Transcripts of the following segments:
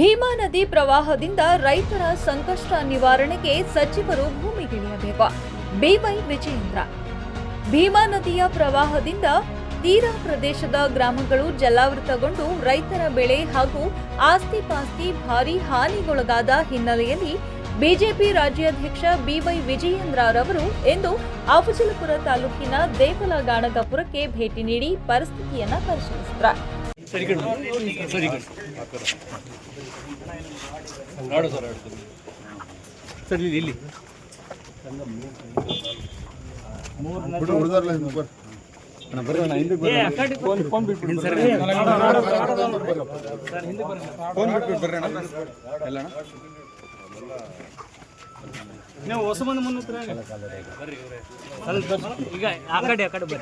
ಭೀಮಾ ನದಿ ಪ್ರವಾಹದಿಂದ ರೈತರ ಸಂಕಷ್ಟ ನಿವಾರಣೆಗೆ ಸಚಿವರು ಭೂಮಿಗಿಳಿಯಬೇಕು ಬಿವೈ ವಿಜಯೇಂದ್ರ. ಭೀಮಾ ನದಿಯ ಪ್ರವಾಹದಿಂದ ತೀರಾ ಪ್ರದೇಶದ ಗ್ರಾಮಗಳು ಜಲಾವೃತಗೊಂಡು ರೈತರ ಬೆಳೆ ಹಾಗೂ ಆಸ್ತಿ ಪಾಸ್ತಿ ಭಾರಿ ಹಾನಿಗೊಳಗಾದ ಹಿನ್ನೆಲೆಯಲ್ಲಿ ಬಿಜೆಪಿ ರಾಜ್ಯಾಧ್ಯಕ್ಷ ಬಿವೈ ವಿಜಯೇಂದ್ರರವರು ಇಂದು ಅಫಜಲಪುರ ತಾಲೂಕಿನ ದೇವಲಗಾಣಗಪುರಕ್ಕೆ ಭೇಟಿ ನೀಡಿ ಪರಿಸ್ಥಿತಿಯನ್ನು ಪರಿಶೀಲಿಸಿದರು. ಸರಿ ಕಣ್ ಸರಿ ಕಣ್ ಆಡು ಸರ್ ಆಡು ಸರ್ ಇಲ್ಲಿ ಇಲ್ಲಿ ಫೋನ್ ಬಿಟ್ಬಿಟ್ಟು ಬರ್ರಿ ಅಣ್ಣ ಎಲ್ಲ ನೀವು ಹೊಸ ಮಂದಿ ಮುನ್ನತ್ರ ಈಗ ಆ ಕಡೆ ಆ ಕಡೆ ಬರ್ರಿ.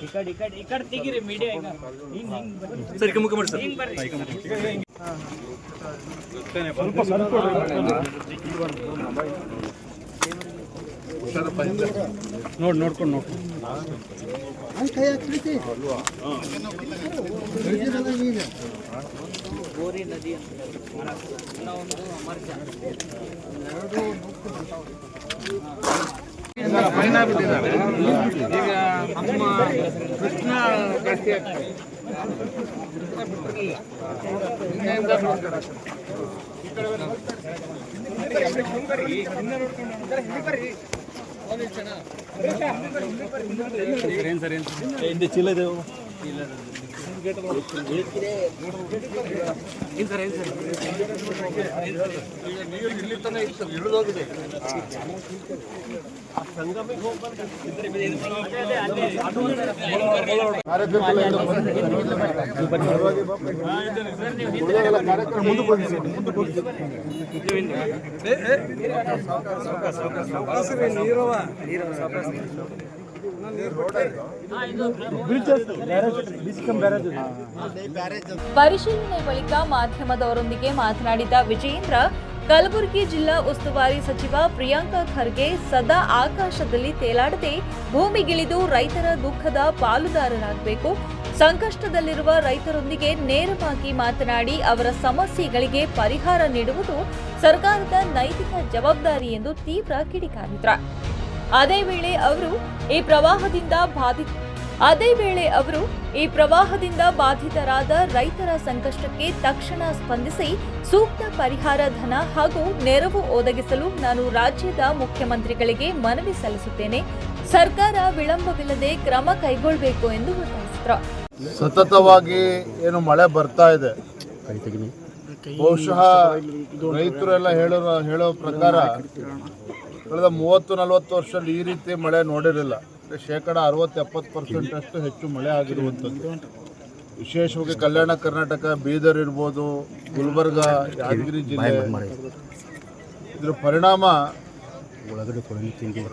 ಈ ಕಡೆ ಈ ಕಡೆ ಈ ಕಡೆ ತೆಗೀರಿ ಮೀಡಿಯಾ ಈಗ. ಹಿಂಗ್ ಹಿಂಗ್ ಬರ್ರಿ. ಸರಿ ಕಮ್ಮಿ ಮಾಡಿ ಸರ್. ಹಿಂಗ್ ಬರ್ರಿ. ನೋಡಿ ನೋಡ್ಕೊಂಡು ನೋಡ್ಕೊಂಡು ಗೋರಿ ನದಿ ಅಂತ ಒಂದು ಅಮರ್ಜ ಈಗ ನಮ್ಮ ಕೃಷ್ಣ ಏನು ಹಿಂದೆ ಚೀಲ ಇದೆ ಏನು ಸರ್ ಏನು ಸರ್ ನೀರು ಇಲ್ಲಿ ತನಕ ಇತ್ತು ಇಳಿದೋಗಿದೆ ಕಾರ್ಯಕ್ರಮ ಮುಂದೆ ಬನ್ನಿ ಸರ್, ಮುಂದೆ ಬನ್ನಿ. ಪರಿಶೀಲನೆ ಬಳಿಕ ಮಾಧ್ಯಮದವರೊಂದಿಗೆ ಮಾತನಾಡಿದ ವಿಜಯೇಂದ್ರ, ಕಲಬುರಗಿ ಜಿಲ್ಲಾ ಉಸ್ತುವಾರಿ ಸಚಿವ ಪ್ರಿಯಾಂಕ ಖರ್ಗೆ ಸದಾ ಆಕಾಶದಲ್ಲಿ ತೇಲಾಡದೆ ಭೂಮಿಗಿಳಿದು ರೈತರ ದುಃಖದ ಪಾಲುದಾರರಾಗಬೇಕು. ಸಂಕಷ್ಟದಲ್ಲಿರುವ ರೈತರೊಂದಿಗೆ ನೇರವಾಗಿ ಮಾತನಾಡಿ ಅವರ ಸಮಸ್ಯೆಗಳಿಗೆ ಪರಿಹಾರ ನೀಡುವುದು ಸರ್ಕಾರದ ನೈತಿಕ ಜವಾಬ್ದಾರಿ ಎಂದು ತೀವ್ರ ಕಿಡಿಕಾರಿದ್ರು. ಅದೇ ವೇಳೆ ಅವರು ಈ ಪ್ರವಾಹದಿಂದ ಬಾಧಿತ ಅದೇ ವೇಳೆ ಅವರು ಈ ಪ್ರವಾಹದಿಂದ ಬಾಧಿತರಾದ ರೈತರ ಸಂಕಷ್ಟಕ್ಕೆ ತಕ್ಷಣ ಸ್ಪಂದಿಸಿ ಸೂಕ್ತ ಪರಿಹಾರ ಧನ ಹಾಗೂ ನೆರವು ಒದಗಿಸಲು ನಾನು ರಾಜ್ಯದ ಮುಖ್ಯಮಂತ್ರಿಗಳಿಗೆ ಮನವಿ ಸಲ್ಲಿಸುತ್ತೇನೆ. ಸರ್ಕಾರ ವಿಳಂಬವಿಲ್ಲದೆ ಕ್ರಮ ಕೈಗೊಳ್ಳಬೇಕು ಎಂದು ಒತ್ತಾಯಿಸಿದರು. ಸತತವಾಗಿ ಏನು ಮಳೆ ಬರ್ತಾ ಇದೆ. ಬಹುಶಃ ರೈತರೆಲ್ಲ ಹೇಳೋ ಹೇಳೋ ಪ್ರಕಾರ ಕಳೆದ ಮೂವತ್ತು, ನಲವತ್ತು ವರ್ಷದಲ್ಲಿ ಈ ರೀತಿ ಮಳೆ ನೋಡಿರಲಿಲ್ಲ. ಶೇಕಡ ಅರವತ್ತು, ಎಪ್ಪತ್ತು ಪರ್ಸೆಂಟಷ್ಟು ಹೆಚ್ಚು ಮಳೆ ಆಗಿರುವಂಥದ್ದು. ವಿಶೇಷವಾಗಿ ಕಲ್ಯಾಣ ಕರ್ನಾಟಕ, ಬೀದರ್ ಇರ್ಬೋದು, ಗುಲ್ಬರ್ಗ, ಯಾದಗಿರಿ ಜಿಲ್ಲೆ. ಇದ್ರ ಪರಿಣಾಮ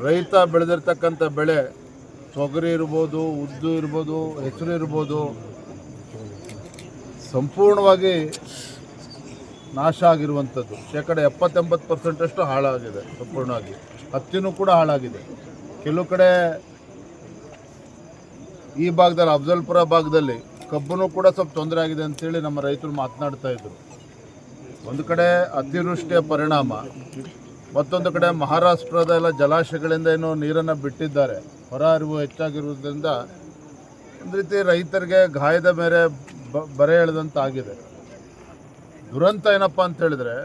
ರೈತ ಬೆಳೆದಿರ್ತಕ್ಕಂಥ ಬೆಳೆ, ತೊಗರಿ ಇರ್ಬೋದು, ಉದ್ದು ಇರ್ಬೋದು, ಹೆಸರು ಇರ್ಬೋದು, ಸಂಪೂರ್ಣವಾಗಿ ನಾಶ ಆಗಿರುವಂಥದ್ದು. ಶೇಕಡ ಎಪ್ಪತ್ತೆಂಬತ್ತು ಪರ್ಸೆಂಟಷ್ಟು ಹಾಳಾಗಿದೆ ಸಂಪೂರ್ಣವಾಗಿ. ಹತ್ತಿನೂ ಕೂಡ ಹಾಳಾಗಿದೆ. ಕೆಲವು ಕಡೆ ಈ ಭಾಗದಲ್ಲಿ, ಅಫ್ಜಲ್ಪುರ ಭಾಗದಲ್ಲಿ ಕಬ್ಬನು ಕೂಡ ಸ್ವಲ್ಪ ತೊಂದರೆ ಆಗಿದೆ ಅಂತೇಳಿ ನಮ್ಮ ರೈತರು ಮಾತನಾಡ್ತಾ ಇದ್ರು. ಒಂದು ಕಡೆ ಅತಿವೃಷ್ಟಿಯ ಪರಿಣಾಮ, ಮತ್ತೊಂದು ಕಡೆ ಮಹಾರಾಷ್ಟ್ರದ ಎಲ್ಲ ಜಲಾಶಯಗಳಿಂದ ಏನು ನೀರನ್ನು ಬಿಟ್ಟಿದ್ದಾರೆ. ಹೊರ ಹರಿವು ಹೆಚ್ಚಾಗಿರುವುದರಿಂದ ಒಂದು ರೀತಿ ರೈತರಿಗೆ ಗಾಯದ ಮೇಲೆ ಬರೆ ಎಳೆದಂತಾಗಿದೆ. ದುರಂತ ಏನಪ್ಪ ಅಂತ ಹೇಳಿದ್ರೆ,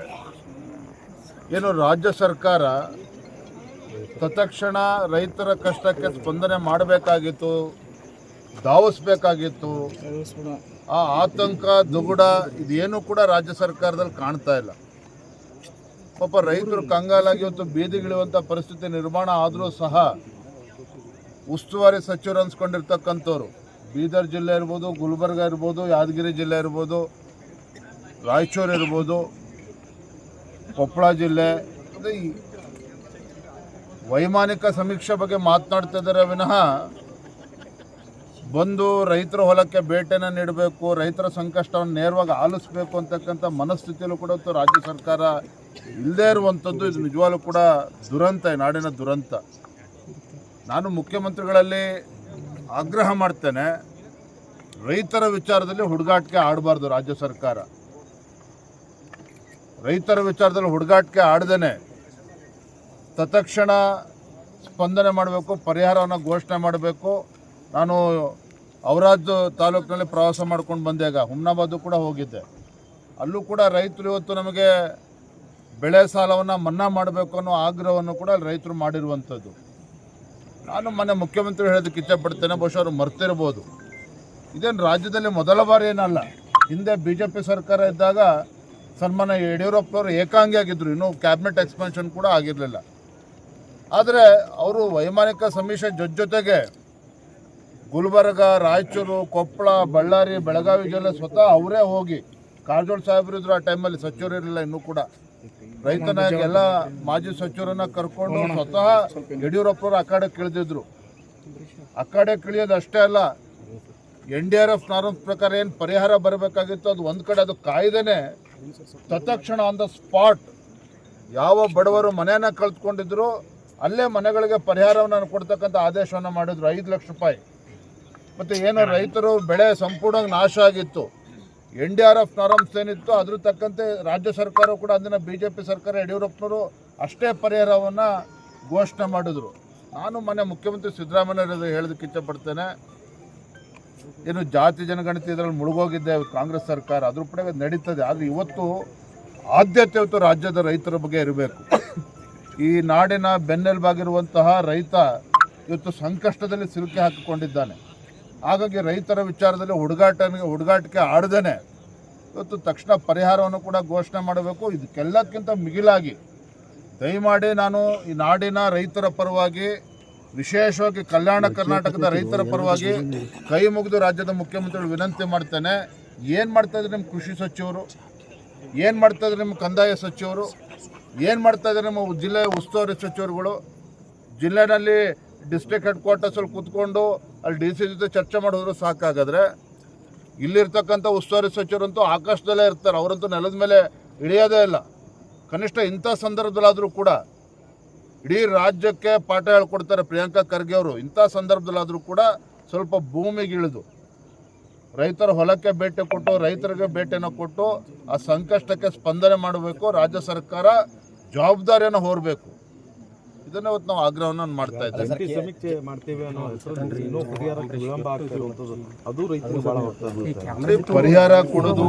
ಏನು ರಾಜ್ಯ ಸರ್ಕಾರ ತತ್ಕ್ಷಣ ರೈತರ ಕಷ್ಟಕ್ಕೆ ಸ್ಪಂದನೆ ಮಾಡಬೇಕಾಗಿತ್ತು, ಧಾವಿಸ್ಬೇಕಾಗಿತ್ತು, ಆ ಆತಂಕ, ದುಗುಡ ಇದೇನು ಕೂಡ ರಾಜ್ಯ ಸರ್ಕಾರದಲ್ಲಿ ಕಾಣ್ತಾ ಇಲ್ಲ. ಪಾಪ ರೈತರು ಕಂಗಾಲಾಗಿ ಇವತ್ತು ಬೀದಿಗಿಳಿಯುವಂಥ ಪರಿಸ್ಥಿತಿ ನಿರ್ಮಾಣ ಆದರೂ ಸಹ ಉಸ್ತುವಾರಿ ಸಚಿವರು ಅನ್ಸ್ಕೊಂಡಿರ್ತಕ್ಕಂಥವ್ರು, ಬೀದರ್ ಜಿಲ್ಲೆ ಇರ್ಬೋದು, ಗುಲ್ಬರ್ಗ ಇರ್ಬೋದು, ಯಾದಗಿರಿ ಜಿಲ್ಲೆ ಇರ್ಬೋದು ರಾಯಚೂರು ಇರ್ಬೋದು, ಕೊಪ್ಪಳ ಜಿಲ್ಲೆ. ವೈಮಾನಿಕ ಸಮೀಕ್ಷೆ ಬಗ್ಗೆ ಮಾತನಾಡ್ತಾ ಇದ್ದಾರೆ ವಿನಃ, ಬಂದು ರೈತರ ಹೊಲಕ್ಕೆ ಭೇಟಿನ ನೀಡಬೇಕು, ರೈತರ ಸಂಕಷ್ಟವನ್ನು ನೇರವಾಗಿ ಆಲಿಸಬೇಕು ಅಂತಕ್ಕಂಥ ಮನಸ್ಥಿತಿಯಲ್ಲೂ ಕೂಡ ರಾಜ್ಯ ಸರ್ಕಾರ ಇಲ್ಲದೇ ಇರುವಂಥದ್ದು ಇದು ನಿಜವಾಗ್ಲೂ ಕೂಡ ದುರಂತ ನಾಡಿನ ದುರಂತ. ನಾನು ಮುಖ್ಯಮಂತ್ರಿಗಳಲ್ಲಿ ಆಗ್ರಹ ಮಾಡ್ತೇನೆ, ರೈತರ ವಿಚಾರದಲ್ಲಿ ಹುಡುಗಾಟಿಕೆ ಆಡಬಾರ್ದು ರಾಜ್ಯ ಸರ್ಕಾರ. ರೈತರ ವಿಚಾರದಲ್ಲಿ ಹುಡುಗಾಟಿಕೆ ಆಡ್ದೇನೆ. ತತ್ಕ್ಷಣ ಸ್ಪಂದನೆ ಮಾಡಬೇಕು, ಪರಿಹಾರವನ್ನು ಘೋಷಣೆ ಮಾಡಬೇಕು. ನಾನು ಅವರಾಜ್ ತಾಲೂಕಿನಲ್ಲಿ ಪ್ರವಾಸ ಮಾಡ್ಕೊಂಡು ಬಂದಾಗ ಹುಮ್ನಾಬಾದು ಕೂಡ ಹೋಗಿದ್ದೆ. ಅಲ್ಲೂ ಕೂಡ ರೈತರು ಇವತ್ತು ನಮಗೆ ಬೆಳೆ ಸಾಲವನ್ನು ಮನ್ನಾ ಮಾಡಬೇಕು ಅನ್ನೋ ಆಗ್ರಹವನ್ನು ಕೂಡ ಅಲ್ಲಿ ರೈತರು ಮಾಡಿರುವಂಥದ್ದು. ನಾನು ಮೊನ್ನೆ ಮುಖ್ಯಮಂತ್ರಿ ಹೇಳೋದಕ್ಕೆ ಇಚ್ಛೆಪಡ್ತೇನೆ, ಬಹುಶಃ ಅವರು ಮರ್ತಿರ್ಬೋದು. ಇದೇನು ರಾಜ್ಯದಲ್ಲಿ ಮೊದಲ ಬಾರಿ ಏನಲ್ಲ ಹಿಂದೆ ಬಿ ಸರ್ಕಾರ ಇದ್ದಾಗ ಸನ್ಮಾನ್ಯ ಯಡಿಯೂರಪ್ಪನವರು ಏಕಾಂಗಿ ಆಗಿದ್ದರು ಇನ್ನೂ ಕ್ಯಾಬಿನೆಟ್ ಎಕ್ಸ್ಪಾನ್ಷನ್ ಕೂಡ ಆಗಿರಲಿಲ್ಲ. ಆದರೆ ಅವರು ವೈಮಾನಿಕ ಸಮೀಕ್ಷೆ ಜೊತೆ ಜೊತೆಗೆ ಗುಲ್ಬರ್ಗ, ರಾಯಚೂರು, ಕೊಪ್ಪಳ, ಬಳ್ಳಾರಿ, ಬೆಳಗಾವಿ ಜಿಲ್ಲೆ ಸ್ವತಃ ಅವರೇ ಹೋಗಿ ಕಾರಜೋಳ ಸಾಹೇಬರು ಇದ್ರು ಆ ಟೈಮಲ್ಲಿ ಸಚಿವರು ಇರಲಿಲ್ಲ ಇನ್ನೂ ಕೂಡ. ರೈತನ ಎಲ್ಲ ಮಾಜಿ ಸಚಿವರನ್ನ ಕರ್ಕೊಂಡು ಸ್ವತಃ ಯಡಿಯೂರಪ್ಪನವರು ಕಡೆ ಕಿಳಿದಿದ್ರು ಆ ಕಡೆ ಕಿಳಿಯೋದು ಅಷ್ಟೇ ಅಲ್ಲ, N D R F norms ಪ್ರಕಾರ ಏನು ಪರಿಹಾರ ಬರಬೇಕಾಗಿತ್ತು ಅದು ಒಂದು ಕಡೆ ಅದು ಕಾಯ್ದೇನೆ ತತ್ಕ್ಷಣ ಆನ್ ದ ಸ್ಪಾಟ್ ಯಾವ ಬಡವರು ಮನೆಯನ್ನು ಕಳೆದುಕೊಂಡಿದ್ರು ಅಲ್ಲೇ ಮನೆಗಳಿಗೆ ಪರಿಹಾರವನ್ನು ಕೊಡ್ತಕ್ಕಂಥ ಆದೇಶವನ್ನು ಮಾಡಿದ್ರು ಐದು ಲಕ್ಷ ರೂಪಾಯಿ. ಮತ್ತು ಏನು ರೈತರು ಬೆಳೆ ಸಂಪೂರ್ಣವಾಗಿ ನಾಶ ಆಗಿತ್ತು. N D R F norms ಏನಿತ್ತು ಅದ್ರ ತಕ್ಕಂತೆ ರಾಜ್ಯ ಸರ್ಕಾರ ಕೂಡ ಅಂದಿನ ಬಿ ಜೆ ಪಿ ಸರ್ಕಾರ ಯಡಿಯೂರಪ್ಪನವರು ಅಷ್ಟೇ ಪರಿಹಾರವನ್ನು ಘೋಷಣೆ ಮಾಡಿದ್ರು. ನಾನು ಮೊನ್ನೆ ಮುಖ್ಯಮಂತ್ರಿ ಸಿದ್ದರಾಮಯ್ಯ ಹೇಳೋದಕ್ಕೆ ಇಚ್ಛಪಡ್ತೇನೆ ಏನು ಜಾತಿ ಜನಗಣತಿ ಇದರಲ್ಲಿ ಮುಳುಗೋಗಿದ್ದೆ ಕಾಂಗ್ರೆಸ್ ಸರ್ಕಾರ ಅದ್ರ ಕೂಡ ನಡೀತದೆ. ಆದರೆ ಇವತ್ತು ಆದ್ಯತೆ ಇವತ್ತು ರಾಜ್ಯದ ರೈತರ ಬಗ್ಗೆ ಇರಬೇಕು. ಈ ನಾಡಿನ ಬೆನ್ನೆಲುಬಾಗಿರುವಂತಹ ರೈತ ಇವತ್ತು ಸಂಕಷ್ಟದಲ್ಲಿ ಸಿಲುಕಿ ಹಾಕಿಕೊಂಡಿದ್ದಾನೆ. ಹಾಗಾಗಿ ರೈತರ ವಿಚಾರದಲ್ಲಿ ಹುಡುಗಾಟ ಹುಡುಗಾಟಿಕೆ ಆಡ್ದೇನೆ ಇವತ್ತು ತಕ್ಷಣ ಪರಿಹಾರವನ್ನು ಕೂಡ ಘೋಷಣೆ ಮಾಡಬೇಕು. ಇದಕ್ಕೆಲ್ಲಕ್ಕಿಂತ ಮಿಗಿಲಾಗಿ ದಯಮಾಡಿ ನಾನು ಈ ನಾಡಿನ ರೈತರ ಪರವಾಗಿ ವಿಶೇಷವಾಗಿ ಕಲ್ಯಾಣ ಕರ್ನಾಟಕದ ರೈತರ ಪರವಾಗಿ ಕೈ ಮುಗಿದು ರಾಜ್ಯದ ಮುಖ್ಯಮಂತ್ರಿಗಳು ವಿನಂತಿ ಮಾಡ್ತೇನೆ. ಏನು ಮಾಡ್ತಾ ಇದ್ದಾರೆ ನಿಮ್ಮ ಕೃಷಿ ಸಚಿವರು? ಏನು ಮಾಡ್ತಾ ಇದ್ರೆ ನಿಮ್ಮ ಕಂದಾಯ ಸಚಿವರು? ಏನು ಮಾಡ್ತಾ ಇದ್ದಾರೆ ನಿಮ್ಮ ಜಿಲ್ಲೆ ಉಸ್ತುವಾರಿ ಸಚಿವರುಗಳು? ಜಿಲ್ಲೆನಲ್ಲಿ ಡಿಸ್ಟ್ರಿಕ್ಟ್ ಹೆಡ್ ಕ್ವಾರ್ಟರ್ಸಲ್ಲಿ ಕೂತ್ಕೊಂಡು ಅಲ್ಲಿ ಡಿ ಸಿ ಜೊತೆ ಚರ್ಚೆ ಮಾಡಿದ್ರು ಸಾಕಾಗಾದ್ರೆ? ಇಲ್ಲಿರ್ತಕ್ಕಂಥ ಉಸ್ತುವಾರಿ ಸಚಿವರಂತೂ ಆಕಾಶದಲ್ಲೇ ಇರ್ತಾರೆ. ಅವರಂತೂ ನೆಲದ ಮೇಲೆ ಇಳಿಯೋದೇ ಇಲ್ಲ. ಕನಿಷ್ಠ ಇಂಥ ಸಂದರ್ಭದಲ್ಲಾದರೂ ಕೂಡ ಇಡೀ ರಾಜ್ಯಕ್ಕೆ ಪಾಠ ಹೇಳ್ಕೊಡ್ತಾರೆ ಪ್ರಿಯಾಂಕಾ ಖರ್ಗೆ ಅವರು. ಇಂಥ ಸಂದರ್ಭದಲ್ಲಾದರೂ ಕೂಡ ಸ್ವಲ್ಪ ಭೂಮಿಗೆ ಇಳಿದು ರೈತರ ಹೊಲಕ್ಕೆ ಭೇಟಿ ಕೊಟ್ಟು ರೈತರಿಗೆ ಭೇಟಿಯನ್ನು ಕೊಟ್ಟು ಆ ಸಂಕಷ್ಟಕ್ಕೆ ಸ್ಪಂದನೆ ಮಾಡಬೇಕು ರಾಜ್ಯ ಸರ್ಕಾರ ಜವಾಬ್ದಾರಿಯನ್ನು ಹೊರಬೇಕು. ಇದನ್ನ ಇವತ್ತು ನಾವು ಆಗ್ರಹವನ್ನು ಮಾಡ್ತಾ ಇದ್ದೇವೆ ಪರಿಹಾರ ಕೊಡೋದು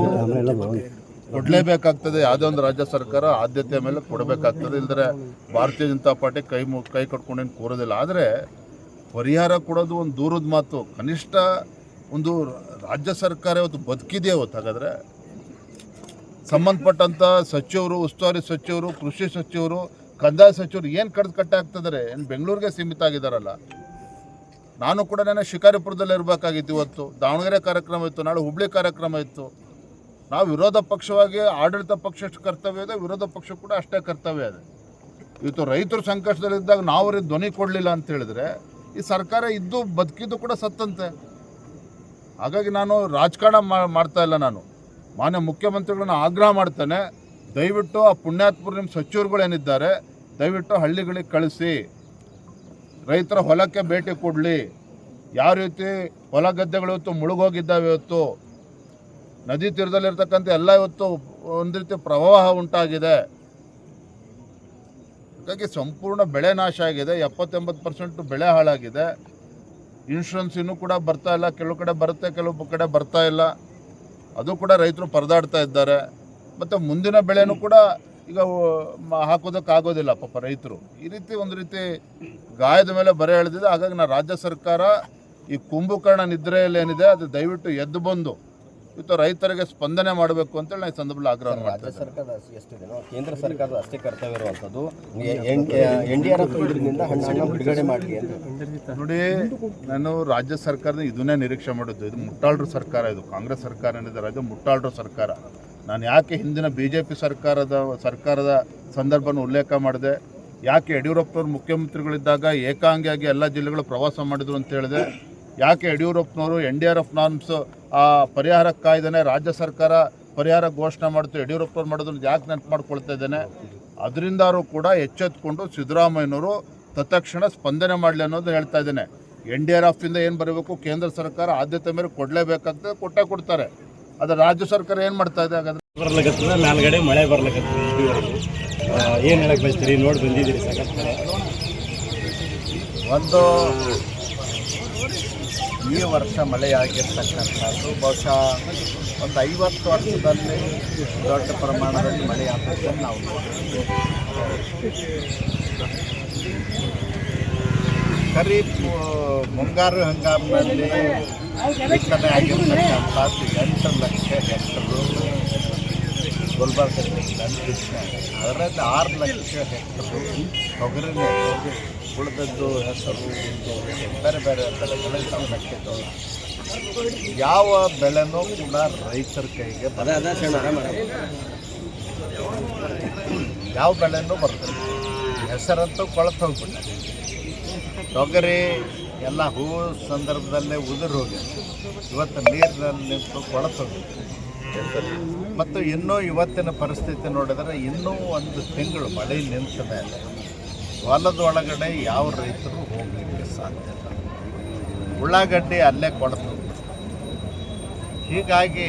ಕೊಡಲೇಬೇಕಾಗ್ತದೆ. ಯಾವುದೇ ಒಂದು ರಾಜ್ಯ ಸರ್ಕಾರ ಆದ್ಯತೆ ಮೇಲೆ ಕೊಡಬೇಕಾಗ್ತದೆ. ಇಲ್ದರೆ ಭಾರತೀಯ ಜನತಾ ಪಾರ್ಟಿ ಕೈ ಮು, ಕೈ ಕಟ್ಕೊಂಡೇನು ಕೂರೋದಿಲ್ಲ. ಆದರೆ ಪರಿಹಾರ ಕೊಡೋದು ಒಂದು ದೂರದ ಮಾತು. ಕನಿಷ್ಠ ಒಂದು ರಾಜ್ಯ ಸರ್ಕಾರ ಇವತ್ತು ಬದುಕಿದೆಯಾ ಇವತ್ತು? ಹಾಗಾದರೆ ಸಂಬಂಧಪಟ್ಟಂಥ ಸಚಿವರು, ಉಸ್ತುವಾರಿ ಸಚಿವರು, ಕೃಷಿ ಸಚಿವರು, ಕಂದಾಯ ಸಚಿವರು ಏನು ಕಡ್ದು ಆಗ್ತದ್ರೆ? ಏನು ಬೆಂಗಳೂರಿಗೆ ಸೀಮಿತ ಆಗಿದ್ದಾರಲ್ಲ ನಾನು ಕೂಡ ನಾನು ಶಿಕಾರಿಪುರದಲ್ಲಿ ಇರಬೇಕಾಗಿತ್ತು ಇವತ್ತು. ದಾವಣಗೆರೆ ಕಾರ್ಯಕ್ರಮ ಇತ್ತು, ನಾಳೆ ಹುಬ್ಳಿ ಕಾರ್ಯಕ್ರಮ ಇತ್ತು. ನಾವು ವಿರೋಧ ಪಕ್ಷವಾಗಿ ಆಡಳಿತ ಪಕ್ಷ ಎಷ್ಟು ಕರ್ತವ್ಯ ಇದೆ, ವಿರೋಧ ಪಕ್ಷ ಕೂಡ ಅಷ್ಟೇ ಕರ್ತವ್ಯ ಇದೆ. ಇವತ್ತು ರೈತರು ಸಂಕಷ್ಟದಲ್ಲಿದ್ದಾಗ ನಾವು ಅವ್ರಿಗೆ ಧ್ವನಿ ಕೊಡಲಿಲ್ಲ ಅಂತ ಹೇಳಿದ್ರೆ, ಈ ಸರ್ಕಾರ ಇದ್ದು ಬದುಕಿದ್ದು ಕೂಡ ಸತ್ತಂತೆ. ಹಾಗಾಗಿ ನಾನು ರಾಜಕಾರಣ ಮಾಡ್ತಾ ಇಲ್ಲ ನಾನು. ಮಾನ್ಯ ಮುಖ್ಯಮಂತ್ರಿಗಳನ್ನ ಆಗ್ರಹ ಮಾಡ್ತೇನೆ. ದಯವಿಟ್ಟು ಆ ಪುಣ್ಯಾತ್ಪುರ ನಿಮ್ಮ ಸಚಿವರುಗಳೇನಿದ್ದಾರೆ ದಯವಿಟ್ಟು ಹಳ್ಳಿಗಳಿಗೆ ಕಳಿಸಿ. ರೈತರ ಹೊಲಕ್ಕೆ ಭೇಟಿ ಕೊಡಲಿ. ಯಾವ ರೀತಿ ಹೊಲ ಗದ್ದೆಗಳು ಇವತ್ತು ಮುಳುಗೋಗಿದ್ದಾವೆ ಇವತ್ತು ನದಿ ತೀರದಲ್ಲಿರ್ತಕ್ಕಂಥ ಎಲ್ಲ ಇವತ್ತು ಒಂದು ರೀತಿ ಪ್ರವಾಹ ಉಂಟಾಗಿದೆ. ಹಾಗಾಗಿ ಸಂಪೂರ್ಣ ಬೆಳೆ ನಾಶ ಆಗಿದೆ. ಎಪ್ಪತ್ತೆಂಬತ್ತು ಪರ್ಸೆಂಟ್ ಬೆಳೆ ಹಾಳಾಗಿದೆ. ಇನ್ಶೂರೆನ್ಸ್ ಇನ್ನೂ ಕೂಡ ಬರ್ತಾ ಇಲ್ಲ. ಕೆಲವು ಕಡೆ ಬರುತ್ತೆ, ಕೆಲವು ಕಡೆ ಬರ್ತಾ ಇಲ್ಲ. ಅದು ಕೂಡ ರೈತರು ಪರದಾಡ್ತಾ ಇದ್ದಾರೆ. ಮತ್ತು ಮುಂದಿನ ಬೆಳೆನೂ ಕೂಡ ಈಗ ಹಾಕೋದಕ್ಕಾಗೋದಿಲ್ಲ ಪಾಪ ರೈತರು. ಈ ರೀತಿ ಒಂದು ರೀತಿ ಗಾಯದ ಮೇಲೆ ಬರೆ ಎಳೆದಿದೆ. ಹಾಗಾಗಿ ನಾ, ರಾಜ್ಯ ಸರ್ಕಾರ ಈ ಕುಂಭಕರ್ಣ ನಿದ್ರೆಯಲ್ಲಿ ಏನಿದೆ, ಅದು ದಯವಿಟ್ಟು ಎದ್ದು ಬಂದು ಇವತ್ತು ರೈತರಿಗೆ ಸ್ಪಂದನೆ ಮಾಡಬೇಕು ಅಂತೇಳಿ ನಾನು ಈ ಸಂದರ್ಭದಲ್ಲಿ ಆಗ್ರಹ ರಾಜ್ಯ ಸರ್ಕಾರದ ಎಷ್ಟಿದೆ ಕೇಂದ್ರ ಸರ್ಕಾರದ ಅಷ್ಟೇ ಕರ್ತವ್ಯ ಇರುವಂಥದ್ದು. ಎನ್ ಡಿ ಆರ್ ಎಫ್ ಇದರಿಂದ ಹಣ್ಣು ಹಣ್ಣು ಬಿಡುಗಡೆ ಮಾಡಲಿ ಅಂತ. ನೋಡಿ ನಾನು ರಾಜ್ಯ ಸರ್ಕಾರದ ಇದನ್ನೇ ನಿರೀಕ್ಷೆ ಮಾಡಿದ್ದು. ಇದು ಮುಟ್ಟಾಳ್ರ ಸರ್ಕಾರ ಇದು ಕಾಂಗ್ರೆಸ್ ಸರ್ಕಾರ ಏನಿದೆ ರಾಜ್ಯ ಮುಟ್ಟಾಳ್ರ ಸರ್ಕಾರ. ನಾನು ಯಾಕೆ ಹಿಂದಿನ ಬಿ ಜೆ ಪಿ ಸರ್ಕಾರದ ಸರ್ಕಾರದ ಸಂದರ್ಭನ ಉಲ್ಲೇಖ ಮಾಡಿದೆ? ಯಾಕೆ ಯಡಿಯೂರಪ್ಪನವ್ರು ಮುಖ್ಯಮಂತ್ರಿಗಳಿದ್ದಾಗ ಏಕಾಂಗಿಯಾಗಿ ಎಲ್ಲ ಜಿಲ್ಲೆಗಳು ಪ್ರವಾಸ ಮಾಡಿದ್ರು ಅಂತ ಹೇಳಿದೆ? ಯಾಕೆ ಯಡಿಯೂರಪ್ಪನವರು N D R F norms ಆ ಪರಿಹಾರ ಕಾಯ್ದೆನೇ ರಾಜ್ಯ ಸರ್ಕಾರ ಪರಿಹಾರ ಘೋಷಣೆ ಮಾಡ್ತು ಯಡಿಯೂರಪ್ಪನವ್ರು ಮಾಡೋದನ್ನು ಯಾಕೆ ನೆನಪು ಮಾಡ್ಕೊಳ್ತಾ ಇದ್ದೇನೆ? ಅದರಿಂದಾರು ಕೂಡ ಎಚ್ಚೆತ್ಕೊಂಡು ಸಿದ್ದರಾಮಯ್ಯನವರು ತತ್ಕ್ಷಣ ಸ್ಪಂದನೆ ಮಾಡಲಿ ಅನ್ನೋದು ಹೇಳ್ತಾ ಇದ್ದೇನೆ. ಎನ್ ಡಿ ಆರ್ ಎಫ್ ಇಂದ ಏನು ಬರಬೇಕು? ಕೇಂದ್ರ ಸರ್ಕಾರ ಆದ್ಯತೆ ಮೇಲೆ ಕೊಡಲೇಬೇಕಾಗ್ತದೆ ಕೊಟ್ಟೇ ಕೊಡ್ತಾರೆ. ಆದರೆ ರಾಜ್ಯ ಸರ್ಕಾರ ಏನು ಮಾಡ್ತಾ ಇದೆ ಹಾಗಾದ್ರೆ? ಬರ್ಲಿಕ್ಕೆ ಮೇಲ್ಗಡೆ ಮಳೆ ಬರ್ಲಿಕ್ಕೆ ಏನು ಹೇಳಕ್ಕೆ ಬಯಸ್ತೀರಿ? ನೋಡಿ ಬಂದಿದ್ದೀರಿ ಸಾಕಷ್ಟು ಒಂದು ಈ ವರ್ಷ ಮಳೆಯಾಗಿರ್ತಕ್ಕಂಥದ್ದು ಬಹುಶಃ ಒಂದು ಐವತ್ತು ವರ್ಷದಲ್ಲಿ ದೊಡ್ಡ ಪ್ರಮಾಣದಲ್ಲಿ ಮಳೆ ಆಗ್ತದೆ ನಾವು. ಖರೀಫ್ ಮುಂಗಾರು ಹಂಗಾಮಿನಲ್ಲಿ ಬಿತ್ತನೆ ಆಗಿರ್ತಕ್ಕಂಥದ್ದು ಎಂಟು ಲಕ್ಷ ಹೆಕ್ಟರು ಗುಲ್ಬರ್ಗ ಜಿಲ್ಲೆಯಲ್ಲಿ ಅದರಲ್ಲಿ ಆರು ಲಕ್ಷ ಹೆಕ್ಟರು ತೊಗರಿನೇ ಉಳಿದದ್ದು ಹೆಸರು ಉದ್ದು, ಬೇರೆ ಬೇರೆ ಬೆಳೆಗಳು ನಾವು ಮೆಕ್ಕೆಜೋಳ ಯಾವ ಬೆಳೆನೂ ಕೂಡ ರೈತರ ಕೈಗೆ ಯಾವ ಬೆಳೆನೂ ಬರ್ತದೆ ಹೆಸರಂತೂ ಕೊಳತು ಹೋಗ್ಬಿಟ್ಟೆ ತೊಗರಿ ಎಲ್ಲ ಹೂ ಸಂದರ್ಭದಲ್ಲೇ ಉದುರು ಹೋಗಿದೆ ಇವತ್ತು ನೀರಿನಲ್ಲಿ ನಿಂತು ಕೊಳತು ಹೋಗಿದೆ ಮತ್ತು ಇನ್ನೂ ಇವತ್ತಿನ ಪರಿಸ್ಥಿತಿ ನೋಡಿದರೆ ಇನ್ನೂ ಒಂದು ತಿಂಗಳು ಮಳೆ ನಿಂತ ಮೇಲೆ ಹೊಲದೊಳಗಡೆ ಯಾವ ರೈತರು ಹೋಗಲಿಕ್ಕೆ ಸಾಧ್ಯ ಇಲ್ಲ. ಉಳ್ಳಾಗಡ್ಡಿ ಅಲ್ಲೇ ಕೊಡ್ತು. ಹೀಗಾಗಿ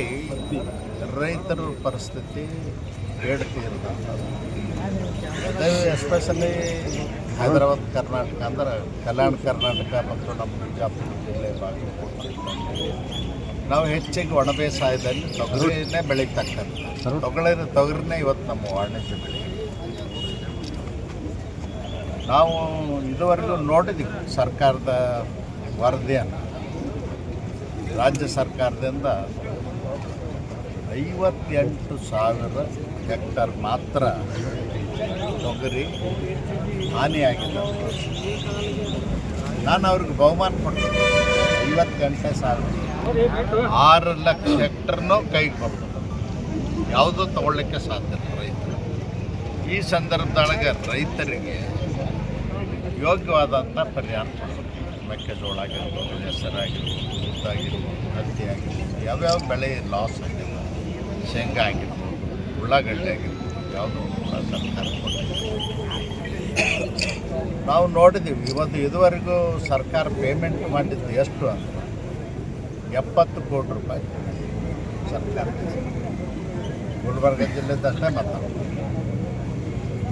ರೈತರ ಪರಿಸ್ಥಿತಿ ಬೇಡಿಕೆ ಇರ್ತದೆ ಎಸ್ಪೆಷಲಿ ಹೈದರಾಬಾದ್, ಕರ್ನಾಟಕ ಅಂದ್ರೆ ಕಲ್ಯಾಣ ಕರ್ನಾಟಕ ಮತ್ತು ನಮ್ಮ ಬಿಜಾಪುರ ಜಿಲ್ಲೆ ಬಾಗಲಕೋಟೆ. ನಾವು ಹೆಚ್ಚಿಗೆ ಒಣ ಬೇಸಾಯದಲ್ಲಿ ತೊಗರಿನೇ ಬೆಳೀತಕ್ಕಂಥ. ತೊಗರಿ ತೊಗರಿನೇ ಇವತ್ತು ನಮ್ಮ ವಾಣಿಜ್ಯ ಬೆಳೆ. ನಾವು ಇದುವರೆಗೂ ನೋಡಿದ್ದೀವಿ ಸರ್ಕಾರದ ವರದಿಯನ್ನು. ರಾಜ್ಯ ಸರ್ಕಾರದಿಂದ ಐವತ್ತೆಂಟು ಸಾವಿರ ಹೆಕ್ಟರ್ ಮಾತ್ರ ತೊಗರಿ ಹಾನಿಯಾಗಿದೆ. ನಾನು ಅವ್ರಿಗೆ ಬಹುಮಾನ ಕೊಡ್ತೀನಿ. ಐವತ್ತೆಂಟು ಸಾವಿರ. ಆರು ಲಕ್ಷ ಹೆಕ್ಟರ್ನೂ ಕೈಗೆ ಬರ್ತದೆ ಯಾವುದೂ ತಗೊಳ್ಳಿಕ್ಕೆ ಸಾಧ್ಯ ಇಲ್ಲ ರೈತರು. ಈ ಸಂದರ್ಭದೊಳಗೆ ರೈತರಿಗೆ ಯೋಗ್ಯವಾದಂಥ ಪರಿಹಾರ ಮೆಕ್ಕೆಜೋಳ ಆಗಿರ್ಬೋದು ಹೆಸರಾಗಿರ್ಬೋದು ಉದ್ದಾಗಿರ್ಬೋದು ಹತ್ತಿ ಆಗಿರ್ಬೋದು, ಯಾವ್ಯಾವ ಬೆಳೆ ಲಾಸ್ ಆಗಿಲ್ಲ ಶೇಂಗಾ ಆಗಿರ್ಬೋದು, ಉಳ್ಳಾಗಡ್ಡೆ ಆಗಿರ್ಬೋದು, ಯಾವುದೋ ಸರ್ಕಾರ ನಾವು ನೋಡಿದ್ದೀವಿ ಇವತ್ತು ಇದುವರೆಗೂ ಸರ್ಕಾರ ಪೇಮೆಂಟ್ ಮಾಡಿದ್ದು ಎಷ್ಟು ಅಂತ. ಎಪ್ಪತ್ತು ಕೋಟಿ ರೂಪಾಯಿ. ಸರ್ಕಾರ ಗುಲ್ಬರ್ಗ ಜಿಲ್ಲೆದಷ್ಟೇ ಮಾತಾಡ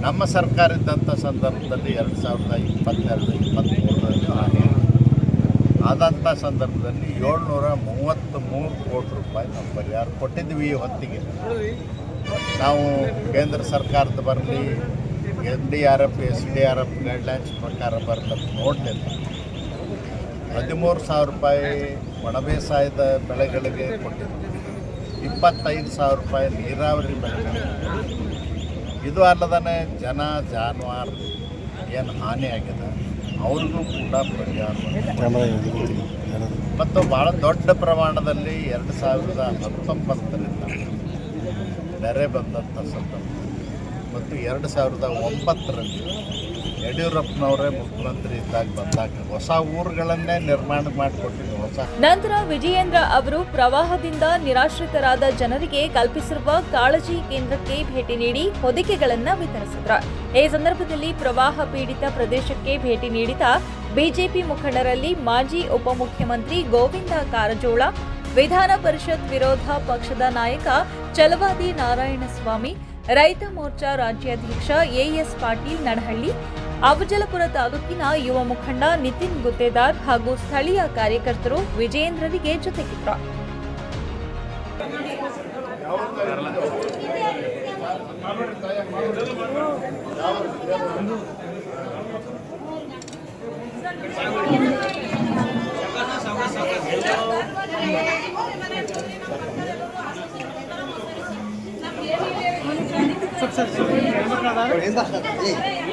ನಮ್ಮ ಸರ್ಕಾರ ಇದ್ದಂಥ ಸಂದರ್ಭದಲ್ಲಿ ಎರಡು ಸಾವಿರದ ಇಪ್ಪತ್ತೆರಡು ಇಪ್ಪತ್ತ್ಮೂರರಲ್ಲಿ ಹಾನಿ ಆದಂಥ ಸಂದರ್ಭದಲ್ಲಿ ಏಳ್ನೂರ ಮೂವತ್ತು ಮೂರು ಕೋಟಿ ರೂಪಾಯಿ ನಾವು ಪರಿಹಾರ ಕೊಟ್ಟಿದ್ವಿ ಹೊತ್ತಿಗೆ. ನಾವು ಕೇಂದ್ರ ಸರ್ಕಾರದ ಬರಲಿ, N D R F, S D R F guidelines ಪ್ರಕಾರ ಬರಲಿ ನೋಡಲಿಲ್ಲ ಹದಿಮೂರು ಸಾವಿರ ರೂಪಾಯಿ ಒಣ ಬೇಸಾಯದ ಬೆಳೆಗಳಿಗೆ ಕೊಟ್ಟಿದ್ವಿ ಇಪ್ಪತ್ತೈದು ಸಾವಿರ ರೂಪಾಯಿ ನೀರಾವರಿ ಬೆಳೆಗಳು ಇದು ಅಲ್ಲದೇ ಜನ, ಜಾನುವಾರು ಏನು ಹಾನಿಯಾಗಿದೆ ಅವ್ರಿಗೂ ಕೂಡ ಪರಿಹಾರ ಮತ್ತು ಭಾಳ ದೊಡ್ಡ ಪ್ರಮಾಣದಲ್ಲಿ ಎರಡು ಸಾವಿರದ ಹತ್ತೊಂಬತ್ತರಿಂದ ನೆರೆ ಬಂದಂಥ ಸಂದರ್ಭ. ಮತ್ತು ಎರಡು ಸಾವಿರದ ಒಂಬತ್ತರಲ್ಲಿ ಯಡಿಯೂರಪ್ಪನವರೇ ಮುಖ್ಯಮಂತ್ರಿ ಇದ್ದಾಗ ಬಂದಾಗ ಹೊಸ ಊರುಗಳನ್ನೇ ನಿರ್ಮಾಣ ಮಾಡಿಕೊಟ್ಟಿದ್ದು ಹೊಸ ನಂತರ ವಿಜಯೇಂದ್ರ ಅವರು ಪ್ರವಾಹದಿಂದ ನಿರಾಶ್ರಿತರಾದ ಜನರಿಗೆ ಕಲ್ಪಿಸಿರುವ ಕಾಳಜಿ ಕೇಂದ್ರಕ್ಕೆ ಭೇಟಿ ನೀಡಿ ಹೊದಿಕೆಗಳನ್ನು ವಿತರಿಸಿದರು. ಈ ಸಂದರ್ಭದಲ್ಲಿ ಪ್ರವಾಹ ಪೀಡಿತ ಪ್ರದೇಶಕ್ಕೆ ಭೇಟಿ ನೀಡಿದ ಬಿಜೆಪಿ ಮುಖಂಡರಲ್ಲಿ ಮಾಜಿ ಉಪಮುಖ್ಯಮಂತ್ರಿ ಗೋವಿಂದ ಕಾರಜೋಳ, ವಿಧಾನ ಪರಿಷತ್ ವಿರೋಧ ಪಕ್ಷದ ನಾಯಕ ಚಲವಾದಿ ನಾರಾಯಣಸ್ವಾಮಿ, ರೈತ ಮೋರ್ಚಾ ರಾಜ್ಯಾಧ್ಯಕ್ಷ ಎಎಸ್ ಪಾಟೀಲ್ ನಡಹಳ್ಳಿ ಅಫಜಲಪುರ ತಾಲೂಕಿನ ಯುವ ಮುಖಂಡ ನಿತಿನ್ ಗುತ್ತೇದಾರ್ ಹಾಗೂ ಸ್ಥಳೀಯ ಕಾರ್ಯಕರ್ತರು ವಿಜಯೇಂದ್ರರಿಗೆ ಜೊತೆಗಿದ್ರು